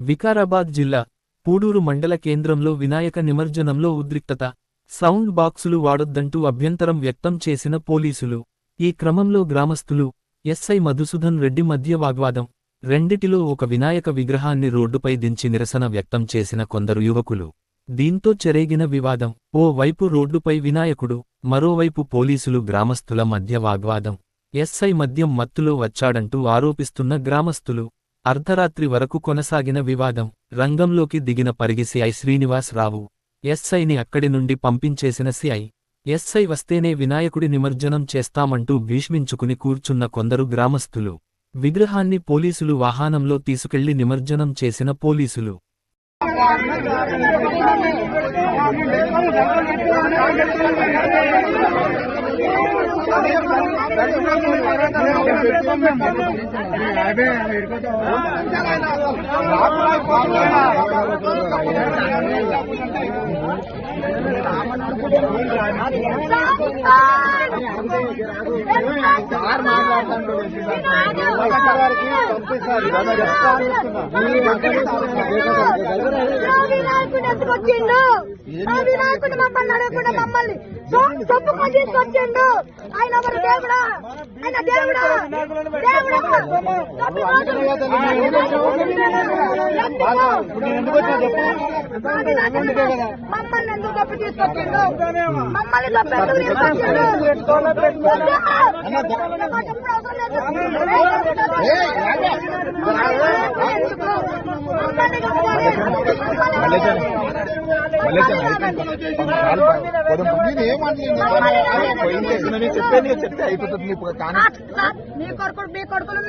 వికారాబాద్ జిల్లా పూడూరు మండల కేంద్రంలో వినాయక నిమజ్జనంలో ఉద్రిక్తత. సౌండ్ బాక్సులు వాడొద్దంటూ అభ్యంతరం వ్యక్తం చేసిన పోలీసులు. ఈ క్రమంలో గ్రామస్తులు ఎస్ఐ మధుసూదన్ రెడ్డి మధ్య వాగ్వాదం. రెండిటిలో ఒక వినాయక విగ్రహాన్ని రోడ్డుపై దించి నిరసన వ్యక్తం చేసిన కొందరు యువకులు. దీంతో చెరేగిన వివాదం. ఓ వైపు రోడ్డుపై వినాయకుడు మరోవైపు పోలీసులు గ్రామస్తుల మధ్య వాగ్వాదం. ఎస్ఐ మద్యం మత్తులో వచ్చాడంటూ ఆరోపిస్తున్న గ్రామస్తులు అర్ధరాత్రి వరకు కొనసాగిన వివాదం రంగంలోకి దిగిన పరిగి సిఐ శ్రీనివాస్ రావు. ఎస్ఐని అక్కడి నుండి పంపించేసిన సిఐ ఎస్ఐ వస్తేనే వినాయకుడి నిమజ్జనం చేస్తామంటూ భీష్మించుకుని కూర్చున్న కొందరు గ్రామస్థులు. విగ్రహాన్ని పోలీసులు వాహనంలో తీసుకెళ్ళి నిమజ్జనం చేసిన పోలీసులు. వినాయకుడు ఎత్తుకొచ్చిండు ఆ వినాయకుడు మమ్మల్ని అడగకుండా మమ్మల్ని చొ- చొప్పుకొని తీసుకొచ్చిండు ఆయన ఎవరు దేవుడా ఆయన దేవుడా దేవుడా మమ్మల్ని ఎందుకు తప్పు తీసుకొచ్చిండు మమ్మల్ని తప్పు ఎందుకు తీసుకొచ్చిండు మాకు ఎప్పుడు అవసరం చెప్పేది చెప్తే అయిపోతుంది ఇప్పుడు కానీ మీ కొడుకులు మీ కొడుకులు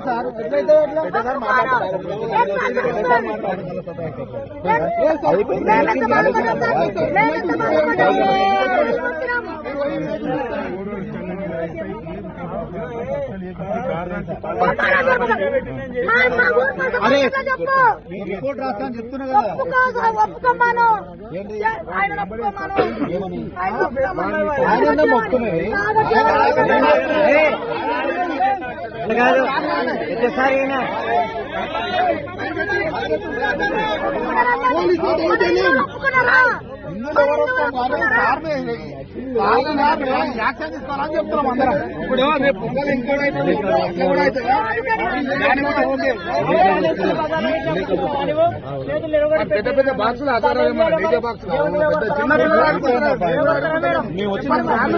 సార్ చెప్పు రిపోర్ట్ రాస్తాను చెప్తున్నా కదా ఒప్పుకో ఒప్పుకోమాను ఆయన ఒప్పుకోమాను ఆయన ఒప్పుకోమాను ఆయన మొక్కున్నది ఒప్పుకున్నారా తీసుకోవాలని చెప్తున్నాం అందరం ఇప్పుడు రేపు పొంగల్ ఇంకోటి అవుతుంది కూడా అవుతుంది పెద్ద పెద్ద బాక్సులు ఆధారాలు డీజే బాక్స్ పెద్ద చిన్న పిల్లలు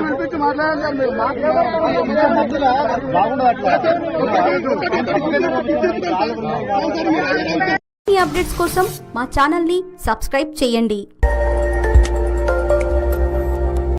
మాట్లాడాలి సార్ మీరు మాట్లాడాలి బాగుండదు అట్లా అప్డేట్స్ కోసం మా ఛానల్ని సబ్స్క్రైబ్ చేయండి.